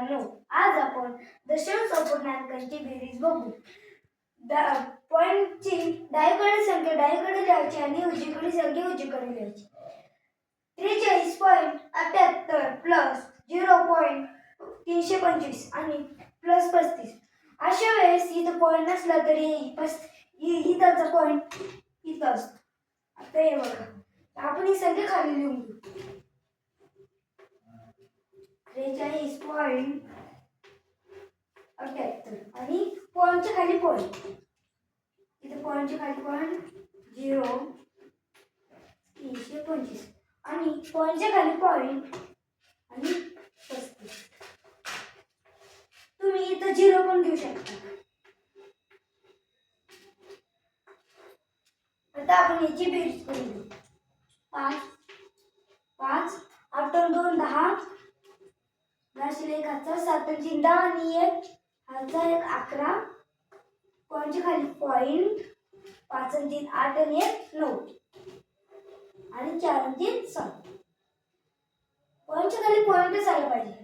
मित्रांनो आज आपण दशांश अपूर्णांकांची बेरीज बघू. पॉईंटची डावीकडील संख्या डावीकडे लिहायची आणि उजवीकडे संख्या उजवीकडे लिहायची. त्रेचाळीस पॉईंट अठ्याहत्तर प्लस झिरो पॉईंट तीनशे पंचवीस आणि प्लस पस्तीस. अशा वेळेस इथं पॉईंट नसला तरी पस इ- इथंचा पॉईंट इथं असतो. आता हे बघा. आपण ही संख्या खाली लिहून घेऊ. त्रेचाळीस पॉईंट अठ्याहत्तर आणि पॉईंटच्या खाली पॉईंट इथे पॉईंटच्या खाली पॉईंट झिरो तीनशे पंचवीस. आणि पॉईंटच्या खाली पॉईंट आणि पस्तीस. तुम्ही इथं झिरो पण घेऊ शकता. आता आपण याची बेरीज करून घेऊ पाच पाच आठ दोन दहा दहाशे एक हातचा सात आणि दहा आणि एक हातचा एक अकरा. पॉईंटच्या खाली? पॉईंट पाच तीन आठ आणि एक नऊ. आणि चार तीन सात पॉईंटच्या खाली पॉईंटच आलं पाहिजे?